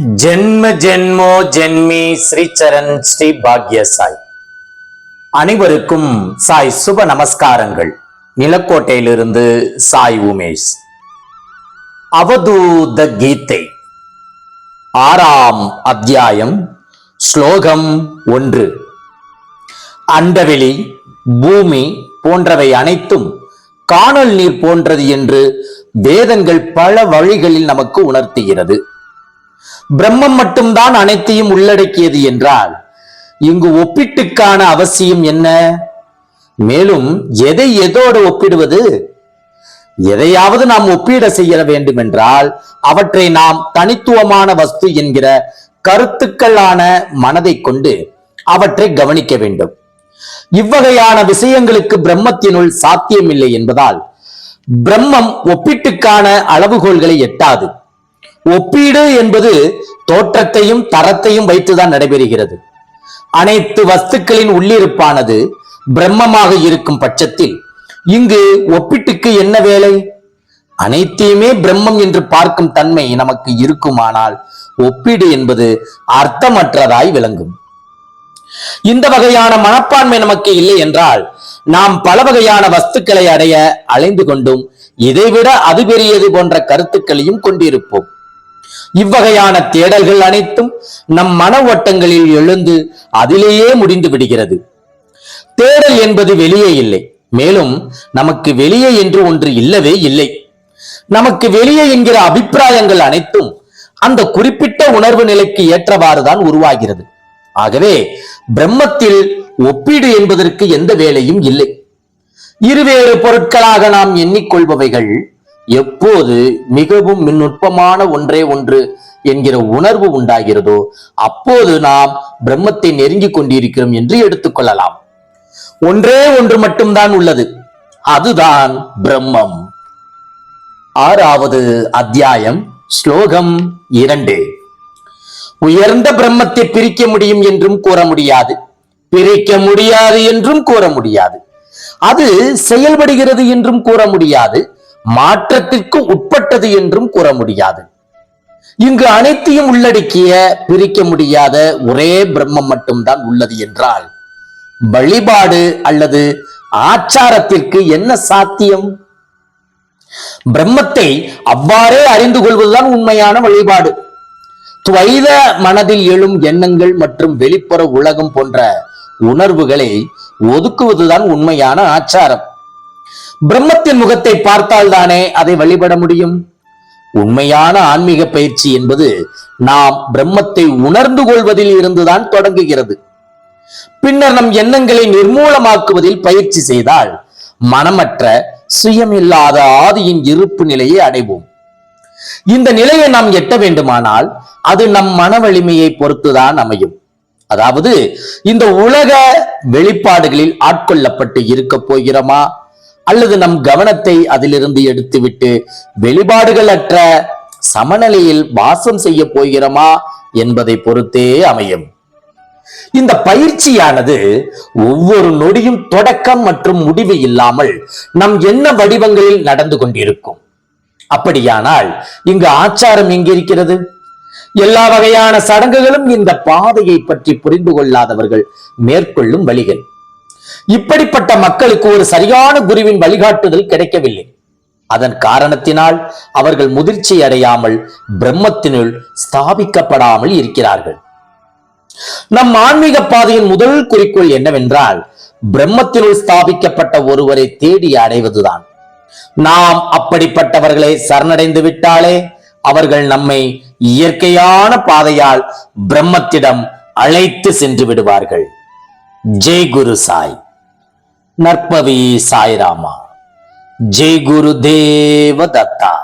ஜென்ம ஜென்மோ ஜென்மி ஸ்ரீ சரண் ஸ்ரீ பாக்ய சாய் அனைவருக்கும் சாய் சுப நமஸ்காரங்கள். நிலக்கோட்டையிலிருந்து சாய் உமேஷ். அவதூத கீதை. ஆறாம் அத்தியாயம் ஸ்லோகம் ஒன்று. அண்டவெளி பூமி போன்றவை அனைத்தும் காணல் நீர் போன்றது என்று வேதங்கள் பல வழிகளில் நமக்கு உணர்த்துகிறது. பிரம்மம் மட்டும்தான் அனைத்தையும் உள்ளடக்கியது என்றால் இங்கு ஒப்பீட்டுக்கான அவசியம் என்ன? மேலும் எதை எதோடு ஒப்பிடுவது? எதையாவது நாம் ஒப்பீட செய்ய வேண்டும் என்றால் அவற்றை நாம் தனித்துவமான வஸ்து என்கிற கருத்துக்களான மனதை கொண்டு அவற்றை கவனிக்க வேண்டும். இவ்வகையான விஷயங்களுக்கு பிரம்மத்தினுள் சாத்தியமில்லை என்பதால் பிரம்மம் ஒப்பீட்டுக்கான அளவுகோல்களை எட்டாது. ஒப்பீடு என்பது தோற்றத்தையும் தரத்தையும் வைத்துதான் நடைபெறுகிறது. அனைத்து வஸ்துக்களின் உள்ளிருப்பானது பிரம்மமாக இருக்கும் பட்சத்தில் இங்கு ஒப்பீட்டுக்கு என்ன வேலை? அனைத்தையுமே பிரம்மம் என்று பார்க்கும் தன்மை நமக்கு இருக்குமானால் ஒப்பீடு என்பது அர்த்தமற்றதாய் விளங்கும். இந்த வகையான மனப்பான்மை நமக்கு இல்லை என்றால் நாம் பல வகையான வஸ்துக்களை அடைய அலைந்து கொண்டும் இதைவிட அது பெரியது போன்ற கருத்துக்களையும் கொண்டிருப்போம். இவ்வகையான தேடல்கள் அனைத்தும் நம் மன ஓட்டங்களில் எழுந்து அதிலேயே முடிந்து விடுகிறது. தேடல் என்பது வெளியே இல்லை. மேலும் நமக்கு வெளியே என்று ஒன்று இல்லவே இல்லை. நமக்கு வெளியே என்கிற அபிப்பிராயங்கள் அனைத்தும் அந்த குறிப்பிட்ட உணர்வு நிலைக்கு ஏற்றவாறுதான் உருவாகிறது. ஆகவே பிரம்மத்தில் ஒப்பீடு என்பதற்கு எந்த வேலையும் இல்லை. இருவேறு பொருட்களாக நாம் எண்ணிக்கொள்பவைகள் எப்போது மிகவும் நுட்பமான ஒன்றே ஒன்று என்கிற உணர்வு உண்டாகிறதோ அப்போது நாம் பிரம்மத்தை நெருங்கிக் கொண்டிருக்கிறோம் என்று எடுத்துக்கொள்ளலாம் ஒன்றே ஒன்று மட்டும்தான் உள்ளது. அதுதான் பிரம்மம். ஆறாவது அத்தியாயம் ஸ்லோகம் இரண்டு. உயர்ந்த பிரம்மத்தை பிரிக்க முடியும் என்றும் கூற முடியாது. பிரிக்க முடியாது என்றும் கூற முடியாது. அது செயல்படுகிறது என்றும் கூற முடியாது. மாற்றத்திற்கு உட்பட்டது என்றும் கூற முடியாது. இங்கு அனைத்தையும் உள்ளடக்கிய பிரிக்க முடியாத ஒரே பிரம்மம் மட்டும்தான் உள்ளது என்றால் வழிபாடு அல்லது ஆச்சாரத்திற்கு என்ன சாத்தியம்? பிரம்மத்தை அவ்வாறே அறிந்து கொள்வதுதான் உண்மையான வழிபாடு. துவைத மனதில் எழும் எண்ணங்கள் மற்றும் வெளிப்புற உலகம் போன்ற உணர்வுகளை ஒதுக்குவதுதான் உண்மையான ஆச்சாரம். பிரம்மத்தின் முகத்தை பார்த்தால்தானே அதை வழிபட முடியும்? உண்மையான ஆன்மீக பயிற்சி என்பது நாம் பிரம்மத்தை உணர்ந்து கொள்வதில் இருந்துதான் தொடங்குகிறது. பின்னர் நம் எண்ணங்களை நிர்மூலமாக்குவதில் பயிற்சி செய்தால் மனமற்ற சுயமில்லாத ஆதியின் இருப்பு நிலையை அடைவோம். இந்த நிலையை நாம் எட்ட வேண்டுமானால் அது நம் மன வலிமையை பொறுத்துதான் அமையும். அதாவது இந்த உலக வெளிப்பாடுகளில் ஆட்கொள்ளப்பட்டு இருக்க போகிறோமா? அல்லது நம் கவனத்தை அதிலிருந்து எடுத்துவிட்டு வெளிப்பாடுகள் அற்ற சமநிலையில் வாசம் செய்ய போகிறோமா என்பதை பொறுத்தே அமையும். இந்த பயிற்சியானது ஒவ்வொரு நொடியும் தொடக்கம் மற்றும் முடிவு இல்லாமல் நம் என்ன வடிவங்களில் நடந்து கொண்டிருக்கும். அப்படியானால் இங்கு ஆச்சாரம் எங்கிருக்கிறது? எல்லா வகையான சடங்குகளும் இந்த பாதையை பற்றி புரிந்து கொள்ளாதவர்கள் மேற்கொள்ளும் வழிகள். இப்படிப்பட்ட மக்களுக்கு ஒரு சரியான குருவின் வழிகாட்டுதல் கிடைக்கவில்லை. அதன் காரணத்தினால் அவர்கள் முதிர்ச்சி அடையாமல் பிரம்மத்தினுள் ஸ்தாபிக்கப்படாமல் இருக்கிறார்கள். நம் ஆன்மீக பாதையின் முதல் குறிக்கோள் என்னவென்றால் பிரம்மத்தினுள் ஸ்தாபிக்கப்பட்ட ஒருவரை தேடி அடைவதுதான். நாம் அப்படிப்பட்டவர்களை சரணடைந்து விட்டாலே அவர்கள் நம்மை இயற்கையான பாதையால் பிரம்மத்திடம் அழைத்து சென்று விடுவார்கள். ஜெய் குரு சாய். నర్పవి సాయిరామ. జై గురుదేవ దత్తా.